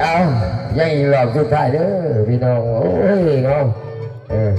เอายังอีกรอบสุดท้ายเด้อพี่น้อง โอ้ยเอาเออ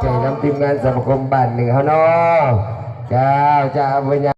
ใจน้ำทีมงานสังคมบ้านหนึ่งเขาเนาะเจ้าเจ้าพญา